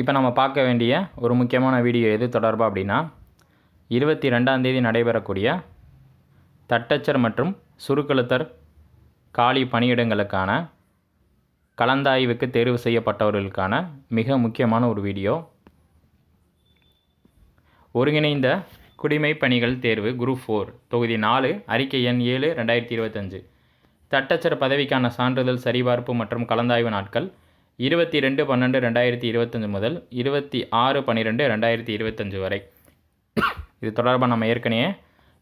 இப்போ நம்ம பார்க்க வேண்டிய ஒரு முக்கியமான வீடியோ எது தொடர்பாக அப்படின்னா இருபத்தி ரெண்டாந்தேதி நடைபெறக்கூடிய தட்டச்சர் மற்றும் சுருக்கெழுத்தர் காலி பணியிடங்களுக்கான கலந்தாய்வுக்கு தேர்வு செய்யப்பட்டவர்களுக்கான மிக முக்கியமான ஒரு வீடியோ. ஒருங்கிணைந்த குடிமை பணிகள் தேர்வு குரூப் ஃபோர் தொகுதி நாலு அறிக்கை எண் ஏழு ரெண்டாயிரத்தி இருபத்தஞ்சு. தட்டச்சர் பதவிக்கான சான்றிதழ் சரிபார்ப்பு மற்றும் கலந்தாய்வு நாட்கள் இருபத்தி ரெண்டு பன்னெண்டு ரெண்டாயிரத்தி இருபத்தஞ்சு முதல் இருபத்தி ஆறு பன்னிரெண்டு ரெண்டாயிரத்தி இருபத்தஞ்சு வரை. இது தொடர்பாக நம்ம ஏற்கனவே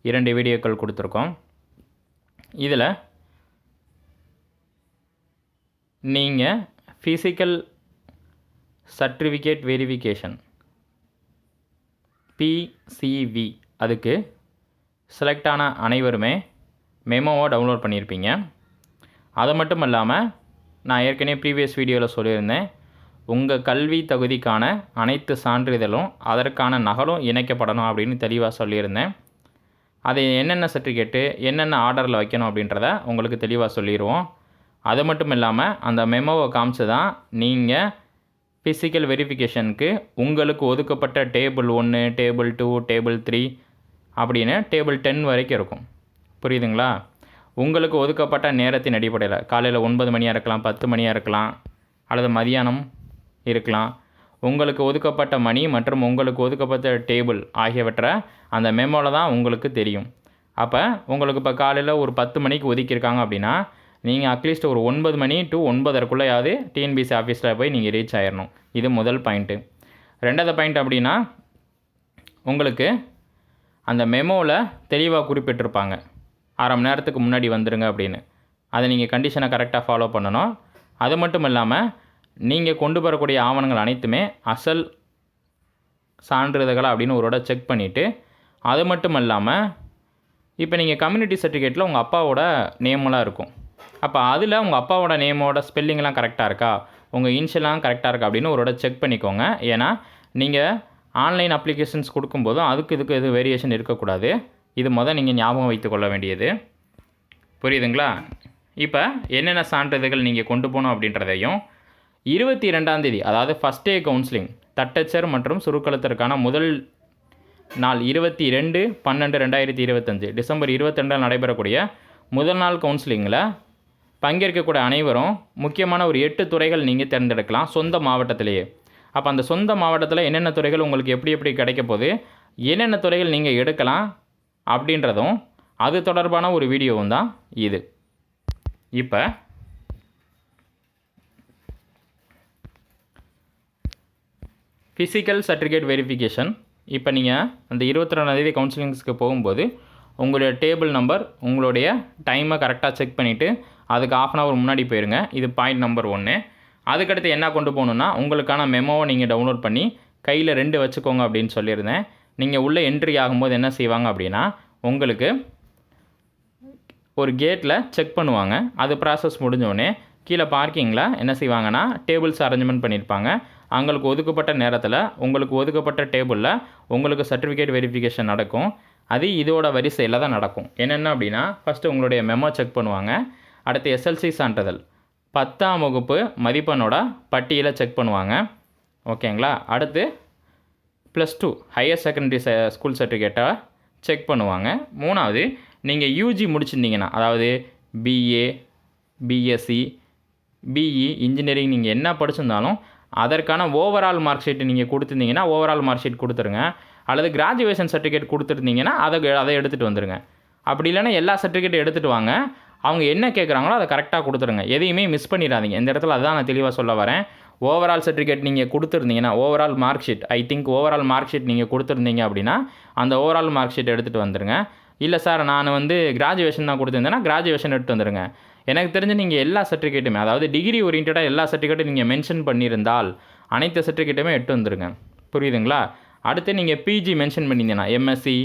இரண்டு வீடியோக்கள் கொடுத்துருக்கோம். இதில் நீங்கள் ஃபிசிக்கல் சர்டிஃபிகேட் வெரிஃபிகேஷன் பிசிவி அதுக்கு செலக்ட் ஆன அனைவருமே மெமோவை டவுன்லோட் பண்ணியிருப்பீங்க. அது மட்டும் இல்லாமல் நான் ஏற்கனவே ப்ரீவியஸ் வீடியோவில் சொல்லியிருந்தேன். உங்கள் கல்வி தகுதிக்கான அனைத்து சான்றிதழும் அதற்கான நகலும் இணைக்கப்படணும் அப்படின்னு தெளிவாக சொல்லியிருந்தேன். அது என்னென்ன சர்டிஃபிகேட்டு என்னென்ன ஆர்டரில் வைக்கணும் அப்படின்றத உங்களுக்கு தெளிவாக சொல்லிடுவோம் அது மட்டும் இல்லாமல் அந்த மெமோவை காமிச்சு தான் நீங்கள் ஃபிசிக்கல் வெரிஃபிகேஷனுக்கு உங்களுக்கு ஒதுக்கப்பட்ட டேபிள் ஒன்று டேபிள் டூ டேபிள் த்ரீ அப்படின்னு டேபிள் டென் வரைக்கும் இருக்கும். புரியுதுங்களா? உங்களுக்கு ஒதுக்கப்பட்ட நேரத்தின் அடிப்படையில் காலையில் ஒன்பது மணியாக இருக்கலாம் பத்து மணியாக இருக்கலாம் அல்லது மதியானம் இருக்கலாம். உங்களுக்கு ஒதுக்கப்பட்ட மணி மற்றும் உங்களுக்கு ஒதுக்கப்பட்ட டேபிள் ஆகியவற்றை அந்த மெமோவில் தான் உங்களுக்கு தெரியும். அப்போ உங்களுக்கு இப்போ காலையில் ஒரு பத்து மணிக்கு ஒதுக்கியிருக்காங்க அப்படின்னா நீங்கள் அட்லீஸ்ட் ஒரு ஒன்பது மணி டு ஒன்பதரைக்குள்ளேயாவது டிஎன்பிசி ஆஃபீஸில் போய் நீங்கள் ரீச் ஆயிடணும் இது முதல் பாயிண்ட்டு ரெண்டாவது பாயிண்ட் அப்படின்னா உங்களுக்கு அந்த மெமோவில் தெளிவாக குறிப்பிட்டிருப்பாங்க. அரை மணி நேரத்துக்கு முன்னாடி வந்துடுங்க அப்படின்னு. அதை நீங்கள் கண்டிஷனை கரெக்டாக ஃபாலோ பண்ணணும். அது மட்டும் இல்லாமல் நீங்கள் கொண்டு வரக்கூடிய ஆவணங்கள் அனைத்துமே அசல் சான்றிதழ்களா அப்படின்னு ஒரு செக் பண்ணிவிட்டு அது மட்டும் இல்லாமல் இப்போ நீங்கள் கம்யூனிட்டி சர்டிஃபிகேட்டில் உங்கள் அப்பாவோட நேமெல்லாம் இருக்கும். அப்போ அதில் உங்கள் அப்பாவோட நேமோட ஸ்பெல்லிங்லாம் கரெக்டாக இருக்கா? உங்கள் இன்ஷியலாம் கரெக்டாக இருக்கா? அப்படின்னு ஒரு செக் பண்ணிக்கோங்க. ஏன்னா நீங்கள் ஆன்லைன் அப்ளிகேஷன்ஸ் கொடுக்கும்போதும் அதுக்கு இதுக்கு எதுவும் வேரியேஷன் இருக்கக்கூடாது. இது மொதல் நீங்கள் ஞாபகம் வைத்து கொள்ள வேண்டியது. புரியுதுங்களா? இப்போ என்னென்ன சான்றிதழ்கள் நீங்கள் கொண்டு போகணும் அப்படின்றதையும் இருபத்தி ரெண்டாம் தேதி அதாவது ஃபஸ்ட் டே கவுன்சிலிங் தட்டச்சர் மற்றும் சுருக்கலத்திற்கான முதல் நாள் இருபத்தி ரெண்டு பன்னெண்டு ரெண்டாயிரத்தி இருபத்தஞ்சு டிசம்பர் இருபத்தி ரெண்டில் நடைபெறக்கூடிய முதல் நாள் கவுன்சிலிங்கில் பங்கேற்கக்கூடிய அனைவரும் முக்கியமான ஒரு எட்டு துறைகள் நீங்கள் தேர்ந்தெடுக்கலாம் சொந்த மாவட்டத்திலேயே. அப்போ அந்த சொந்த மாவட்டத்தில் என்னென்ன துறைகள் உங்களுக்கு எப்படி எப்படி கிடைக்க போகுது என்னென்ன துறைகள் நீங்கள் எடுக்கலாம் அப்படின்றதும் அது தொடர்பான ஒரு வீடியோவும் தான் இது. இப்போ ஃபிசிக்கல் சர்டிஃபிகேட் வெரிஃபிகேஷன் இப்போ நீங்கள் அந்த இருபத்தி ரெண்டாந்தேதி கவுன்சிலிங்ஸ்க்கு போகும்போது உங்களுடைய டேபிள் நம்பர் உங்களுடைய டைமை கரெக்டாக செக் பண்ணிவிட்டு அதுக்கு ஆஃப் அன் ஹவர் முன்னாடி போயிருங்க. இது பாயிண்ட் நம்பர் ஒன்று அதுக்கடுத்து என்ன கொண்டு போகணுன்னா உங்களுக்கான மெமோவை நீங்கள் டவுன்லோட் பண்ணி கையில் ரெண்டு வச்சுக்கோங்க அப்படின்னு சொல்லியிருந்தேன். நீங்கள் உள்ளே என்ட்ரி ஆகும்போது என்ன செய்வாங்க அப்படின்னா உங்களுக்கு ஒரு கேட்டில் செக் பண்ணுவாங்க. அது ப்ராசஸ் முடிஞ்சோடனே கீழே பார்க்கிங்கில் என்ன செய்வாங்கன்னா டேபிள்ஸ் அரேஞ்ச்மெண்ட் பண்ணியிருப்பாங்க அவங்களுக்கு ஒதுக்கப்பட்ட நேரத்தில் உங்களுக்கு ஒதுக்கப்பட்ட டேபிளில் உங்களுக்கு சர்டிஃபிகேட் வெரிஃபிகேஷன் நடக்கும். அது இதோட வரிசையில் தான் நடக்கும். என்னென்ன அப்படின்னா ஃபஸ்ட்டு உங்களுடைய மெமோ செக் பண்ணுவாங்க. அடுத்து எஸ்எல்சி சான்றிதழ். பத்தாம் வகுப்பு மதிப்பெண்ணோட பட்டியலை செக் பண்ணுவாங்க. ஓகேங்களா அடுத்து plus two higher secondary school சர்டிஃபிகேட்டை செக் பண்ணுவாங்க. மூணாவது நீங்கள் யூஜி முடிச்சிருந்தீங்கன்னா அதாவது பிஏ பிஎஸ்சி பிஇ இன்ஜினியரிங் நீங்கள் என்ன படிச்சிருந்தாலும் அதற்கான ஓவரால் மார்க் ஷீட் நீங்கள் கொடுத்துருந்தீங்கன்னா ஓவரால் மார்க் ஷீட் கொடுத்துருங்க. அல்லது கிராஜுவேஷன் சர்டிஃபிகேட் கொடுத்துருந்தீங்கன்னா அதை அதை எடுத்துகிட்டு வந்துடுங்க அப்படி இல்லைன்னா எல்லா சர்டிஃபிகேட்டும் எடுத்துகிட்டு வாங்க. அவங்க என்ன கேட்குறாங்களோ அதை கரெக்டாக கொடுத்துருங்க. எதையுமே மிஸ் பண்ணிடாதீங்க. இந்த இடத்துல அதான் நான் தெளிவாக சொல்ல வரேன். ஓவரால் சர்டிஃபிகேட் நீங்கள் கொடுத்துருந்தீங்கன்னா overall mark sheet I think overall mark sheet நீங்கள் கொடுத்துருந்தீங்க அப்படின்னா அந்த ஓவரால் மார்க் ஷீட் எடுத்துகிட்டு வந்துடுங்க இல்லை சார் நான் வந்து கிராஜுவேஷன் தான் கொடுத்துருந்தேன்னா கிராஜுவேஷன் எடுத்து வந்துடுங்க எனக்கு தெரிஞ்சு நீங்கள் எல்லா சர்டிஃபிகேட்டுமே அதாவது டிகிரி ஓரியன்டாக எல்லா சர்டிஃபிகேட்டும் நீங்கள் மென்ஷன் பண்ணியிருந்தால் அனைத்து சர்டிஃபிகேட்டுமே எடுத்து வந்துடுங்க புரியுதுங்களா? அடுத்து நீங்கள் பிஜி மென்ஷன் பண்ணியிருந்தீங்கன்னா எம்எஸ்சி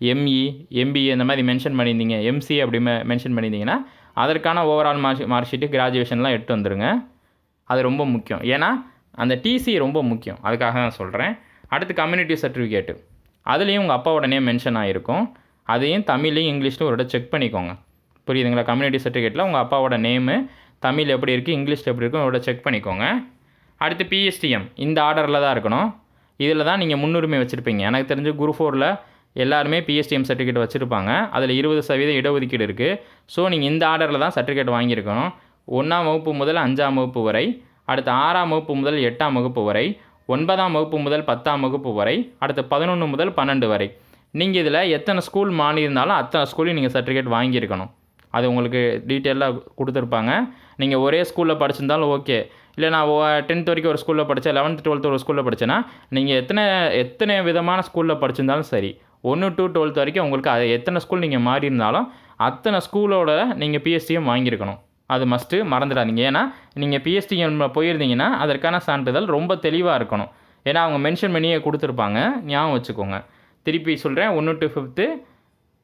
எம்இ எம்பிஏ இந்த மாதிரி மென்ஷன் பண்ணியிருந்தீங்க. எம்சி அப்படி மென்ஷன் பண்ணியிருந்தீங்கன்னா அதற்கான ஓவரால் மார்க் மார்க் ஷீட்டு கிராஜுவேஷன்லாம் எடுத்து வந்துடுங்க அது ரொம்ப முக்கியம். ஏன்னா அந்த டிசி ரொம்ப முக்கியம். அதுக்காக தான் சொல்கிறேன் அடுத்து கம்யூனிட்டி சர்டிஃபிகேட்டு அதுலேயும் உங்கள் அப்பாவோட நேம் மென்ஷன் ஆகிருக்கும் அதையும் தமிழ்லையும் இங்கிலீஷ்லையும் ஒரு செக் பண்ணிக்கோங்க. புரியுதுங்களா? கம்யூனிட்டி சர்டிஃபிகேட்டில் உங்கள் அப்பாவோட நேமு தமிழ் எப்படி இருக்குது இங்கிலீஷில் எப்படி இருக்கும் இதோட செக் பண்ணிக்கோங்க. அடுத்து பிஎஸ்டிஎம் இந்த ஆர்டரில் தான் இருக்கணும். இதில் தான் நீங்கள் முன்னுரிமை வச்சுருப்பீங்க. எனக்கு தெரிஞ்சு குரு ஃபோரில் எல்லாருமே பிஎஸ்டிஎம் சர்டிஃபிகேட் வச்சுருப்பாங்க. அதில் இருபது சதவீதம் இடஒதுக்கீடு இருக்குது ஸோ நீங்கள் இந்த ஆர்டரில் தான் சர்டிஃபிகேட் வாங்கியிருக்கணும். ஒன்றாம் வகுப்பு முதல் அஞ்சாம் வகுப்பு வரை அடுத்து ஆறாம் வகுப்பு முதல் எட்டாம் வகுப்பு வரை ஒன்பதாம் வகுப்பு முதல் பத்தாம் வகுப்பு வரை அடுத்து பதினொன்று முதல் பன்னெண்டு வரை. நீங்கள் இதில் எத்தனை ஸ்கூல் மாறியிருந்தாலும் அத்தனை ஸ்கூலையும் நீங்கள் சர்டிஃபிகேட் வாங்கியிருக்கணும். அது உங்களுக்கு டீட்டெயிலாக கொடுத்துருப்பாங்க. நீங்கள் ஒரே ஸ்கூலில் படிச்சிருந்தாலும் ஓகே இல்லை நான் டென்த் வரைக்கும் ஒரு ஸ்கூலில் படித்தேன் லெவன்த் டுவெல்த் ஒரு ஸ்கூலில் படித்தேன்னா நீங்கள் எத்தனை எத்தனை விதமான ஸ்கூலில் படிச்சிருந்தாலும் சரி ஒன்று டு டுவெல்த் வரைக்கும் உங்களுக்கு அது எத்தனை ஸ்கூல் நீங்கள் மாறி இருந்தாலும் அத்தனை ஸ்கூலோட நீங்கள் பிஎஸ்சியும் வாங்கியிருக்கணும். அது மஸ்ட்டு மறந்துடாதீங்க. ஏன்னா நீங்கள் பிஎஸ்டிஎம் போயிருந்தீங்கன்னா அதற்கான சான்றிதழ் ரொம்ப தெளிவாக இருக்கணும். ஏன்னா அவங்க மென்ஷன் பண்ணியே கொடுத்துருப்பாங்க. ஞாபகம் வச்சுக்கோங்க. திருப்பி சொல்கிறேன் ஒன்று டு ஃபிஃப்த்து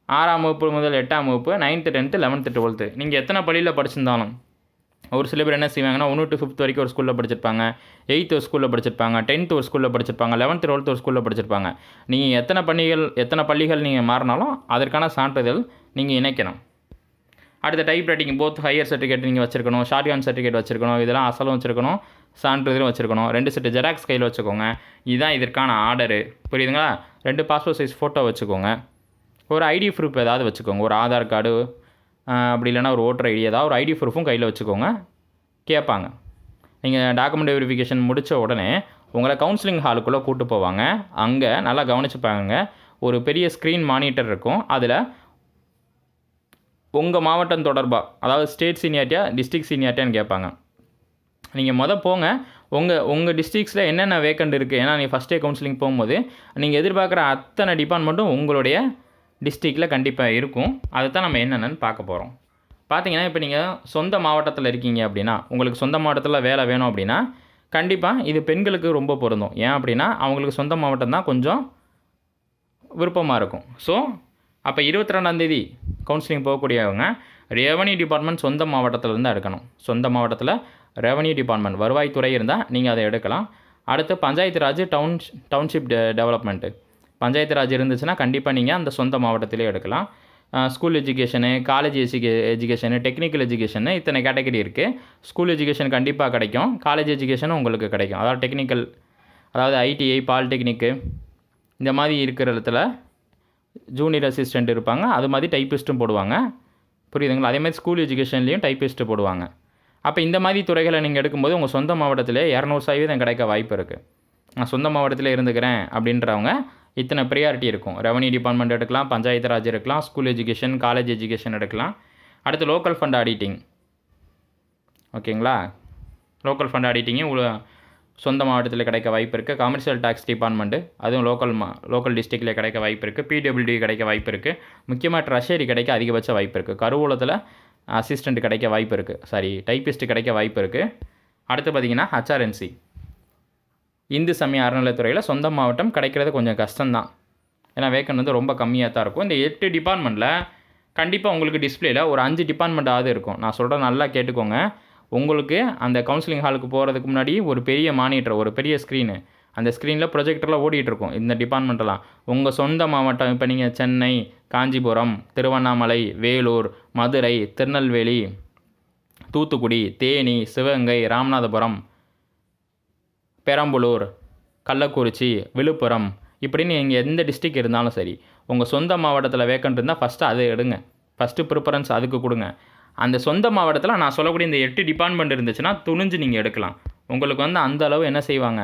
ஆறாம் வகுப்பு முதல் எட்டாம் வகுப்பு நைன்த்து டென்த்து லெவன்த்து டுவெல்த்து நீங்கள் எத்தனை பள்ளியில் படிச்சிருந்தாலும் ஒரு சில பேர் என்ன செய்வாங்கன்னா ஒன்று டு ஃபிஃப்த் வரைக்கும் ஒரு ஸ்கூலில் படிச்சிருப்பாங்க. எயித்து ஒரு ஸ்கூலில் படிச்சிருப்பாங்க. டென்த் ஒரு ஸ்கூலில் படிச்சிருப்பாங்க. லெவன்த்து டுவெல்த் ஒரு ஸ்கூலில் படிச்சிருப்பாங்க. நீங்கள் எத்தனை பள்ளிகள் எத்தனை பள்ளிகள் நீங்கள் மாறினாலும் அதற்கான சான்றிதழ் நீங்கள் இணைக்கணும். அடுத்த type writing both higher certificate நீங்கள் வச்சிருக்கணும் ஷார்ட் சர்டிஃபிகேட் வச்சிருக்கணும் இதெல்லாம் அசலும் வச்சிருக்கணும் சான்றிதழும் வச்சிருக்கணும். ரெண்டு செட்டு ஜெராக்ஸ் கையில் வச்சுக்கோங்க. இதுதான் இதற்கான ஆர்டரு புரியுதுங்களா? ரெண்டு பாஸ்போர்ட் சைஸ் ஃபோட்டோ வச்சுக்கோங்க. ஒரு ஐடி ப்ரூஃப் ஏதாவது வச்சுக்கோங்க. ஒரு ஆதார் கார்டு அப்படி இல்லைன்னா ஒரு ஓட்டர் ஐடி ஏதாவது ஒரு ஐடி ப்ரூஃபும் கையில் வச்சுக்கோங்க. கேட்பாங்க. நீங்கள் டாக்குமெண்ட் வெரிஃபிகேஷன் முடித்த உடனே உங்களை கவுன்சிலிங் ஹாலுக்குள்ளே கூட்டு போவாங்க. அங்கே நல்லா கவனிச்சுப்பாங்க. ஒரு பெரிய ஸ்க்ரீன் மானிட்டர் இருக்கும். அதில் உங்கள் மாவட்டம் தொடர்பாக அதாவது ஸ்டேட் சீனியார்ட்டியா டிஸ்ட்ரிக்ட் சீனியார்ட்டியான்னு கேட்பாங்க. நீங்கள் மொதல் போங்க. உங்கள் உங்கள் டிஸ்ட்ரிக்ஸில் என்னென்ன வேக்கண்ட் இருக்குது ஏன்னா நீங்கள் ஃபஸ்ட் டே கவுன்சிலிங் போகும்போது நீங்கள் எதிர்பார்க்குற அத்தனை டிபார்ட்மெண்ட்டும் உங்களுடைய டிஸ்ட்ரிக்டில் கண்டிப்பாக இருக்கும். அதை தான் நம்ம என்னென்னு பார்க்க போகிறோம் பார்த்தீங்கன்னா இப்போ நீங்கள் சொந்த மாவட்டத்தில் இருக்கீங்க அப்படின்னா உங்களுக்கு சொந்த மாவட்டத்தில் வேலை வேணும் அப்படின்னா கண்டிப்பாக இது பெண்களுக்கு ரொம்ப பொருந்தும். ஏன் அப்படின்னா அவங்களுக்கு சொந்த மாவட்டம் தான் கொஞ்சம் விருப்பமாக இருக்கும். ஸோ அப்போ இருபத்தி ரெண்டாந்தேதி கவுன்சிலிங் போகக்கூடியவங்க ரெவன்யூ டிபார்ட்மெண்ட் சொந்த மாவட்டத்திலிருந்து எடுக்கணும். சொந்த மாவட்டத்தில் ரெவன்யூ டிபார்ட்மெண்ட் வருவாய்த்துறை இருந்தால் நீங்கள் அதை எடுக்கலாம். அடுத்து பஞ்சாயத்து ராஜ் டவுன் டவுன்ஷிப் டெ டெவலப்மெண்ட்டு பஞ்சாயத்து ராஜ் இருந்துச்சுன்னா கண்டிப்பாக நீங்கள் அந்த சொந்த மாவட்டத்திலே எடுக்கலாம். ஸ்கூல் எஜுகேஷனு காலேஜ் எஜுகே எஜுகேஷனு டெக்னிக்கல் எஜுகேஷனு இத்தனை கேட்டகரி இருக்குது ஸ்கூல் எஜுகேஷன் கண்டிப்பாக கிடைக்கும். காலேஜ் எஜுகேஷனும் உங்களுக்கு கிடைக்கும். அதாவது டெக்னிக்கல் அதாவது ஐடிஐ பாலிடெக்னிக்கு இந்த மாதிரி இருக்கிற இடத்துல ஜூனியர் அசிஸ்டண்ட் இருப்பாங்க. அது மாதிரி டைப்பிஸ்ட்டும் போடுவாங்க. புரியுதுங்களா? அதே மாதிரி ஸ்கூல் எஜுகேஷன்லேயும் டைப்பிஸ்ட்டு போடுவாங்க. அப்போ இந்த மாதிரி துறைகளை நீங்கள் எடுக்கும்போது உங்கள் சொந்த மாவட்டத்தில் இரநூறு சதவீதம் கிடைக்க வாய்ப்பு இருக்குது நான் சொந்த மாவட்டத்தில் இருந்துக்கிறேன் அப்படின்றவங்க இத்தனை ப்ரியாரிட்டி இருக்கும். ரெவன்யூ டிபார்ட்மெண்ட் எடுக்கலாம் பஞ்சாயத்து ராஜ் எடுக்கலாம் ஸ்கூல் எஜுகேஷன் காலேஜ் எஜுகேஷன் எடுக்கலாம். அடுத்து லோக்கல் ஃபண்ட் ஆடிட்டிங் ஓகேங்களா? லோக்கல் ஃபண்ட் ஆடிட்டிங்கும் சொந்த மாவட்டத்தில் கிடைக்க வாய்ப்பு இருக்குது கமர்ஷியல் டேக்ஸ் டிபார்ட்மெண்ட்டு அதுவும் லோக்கல் மா லோக்கல் டிஸ்ட்ரிக்டில் கிடைக்க வாய்ப்பு இருக்குது பிடபிள்யூடி கிடைக்க வாய்ப்பு இருக்குது முக்கியமாக ட்ரெஷரி கிடைக்க அதிகபட்ச வாய்ப்பு இருக்குது கருவூலத்தில் அசிஸ்டண்ட் கிடைக்க வாய்ப்பு இருக்குது சாரி டைப்பிஸ்ட் கிடைக்க வாய்ப்பு இருக்குது அடுத்து பார்த்திங்கன்னா ஹச்ஆர்என்சி இந்து சமய அறநிலைத்துறையில் சொந்த மாவட்டம் கிடைக்கிறது கொஞ்சம் கஷ்டம்தான். ஏன்னா வேக்கன் வந்து ரொம்ப கம்மியாக தான் இருக்கும். இந்த எட்டு டிபார்ட்மெண்ட்டில் கண்டிப்பாக உங்களுக்கு டிஸ்பிளேயில் ஒரு அஞ்சு டிபார்ட்மெண்ட்டாவது இருக்கும். நான் சொல்கிறேன் நல்லா கேட்டுக்கோங்க. உங்களுக்கு அந்த கவுன்சிலிங் ஹாலுக்கு போகிறதுக்கு முன்னாடி ஒரு பெரிய மானிட்டர் ஒரு பெரிய ஸ்க்ரீனு அந்த ஸ்க்ரீனில் ப்ரொஜெக்டரில் ஓடிட்டுருக்கும் இந்த டிபார்ட்மெண்ட்டெல்லாம் உங்கள் சொந்த மாவட்டம் இப்போ நீங்கள் சென்னை காஞ்சிபுரம் திருவண்ணாமலை வேலூர் மதுரை திருநெல்வேலி தூத்துக்குடி தேனி சிவகங்கை ராமநாதபுரம் பெரம்பலூர் கள்ளக்குறிச்சி விழுப்புரம் இப்படின்னு நீங்கள் எந்த டிஸ்ட்ரிக் இருந்தாலும் சரி உங்கள் சொந்த மாவட்டத்தில் வேக்கன்ட் இருந்தால் ஃபஸ்ட்டு அதை எடுங்க. ஃபஸ்ட்டு ப்ரிஃபரன்ஸ் அதுக்கு கொடுங்க. அந்த சொந்த மாவட்டத்தில் நான் சொல்லக்கூடிய இந்த எட்டு டிபார்ட்மெண்ட் இருந்துச்சுன்னா துணிஞ்சு நீங்கள் எடுக்கலாம். உங்களுக்கு வந்து அந்த அளவு என்ன செய்வாங்க?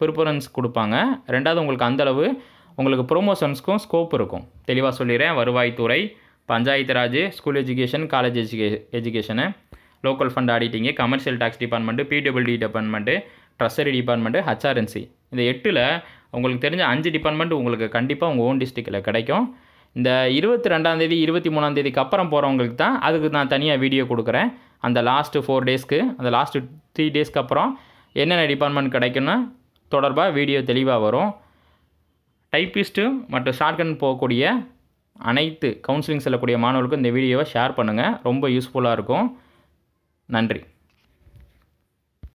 ப்ரிஃபரன்ஸ் கொடுப்பாங்க. ரெண்டாவது உங்களுக்கு அந்த அளவு உங்களுக்கு ப்ரொமோஷன்ஸ்க்கும் ஸ்கோப் இருக்கும். தெளிவாக சொல்லிடுறேன். வருவாய்த்துறை Panchayat Raj school education college எஜுகே education local fund auditing commercial tax department PWD department treasury department HRNC இந்த எட்டில் உங்களுக்கு தெரிஞ்ச அஞ்சு டிபார்ட்மெண்ட் உங்களுக்கு கண்டிப்பாக உங்கள் ஓன் டிஸ்ட்ரிக்டில் கிடைக்கும். இந்த இருபத்தி ரெண்டாந்தேதி இருபத்தி மூணாந்தேதிக்கு அப்புறம் போகிறவங்களுக்கு தான் அதுக்கு நான் தனியாக வீடியோ கொடுக்குறேன். அந்த லாஸ்ட்டு ஃபோர் டேஸ்க்கு அந்த லாஸ்ட்டு த்ரீ டேஸ்க்கு அப்புறம் என்னென்ன டிபார்ட்மெண்ட் கிடைக்குன்னு தொடர்பாக வீடியோ தெளிவாக வரும். டைப்பிஸ்ட்டு மற்றும் ஷார்ட்கன் போகக்கூடிய அனைத்து கவுன்சிலிங் செல்லக்கூடிய மாணவர்களுக்கும் இந்த வீடியோவை ஷேர் பண்ணுங்கள் ரொம்ப யூஸ்ஃபுல்லாக இருக்கும். நன்றி.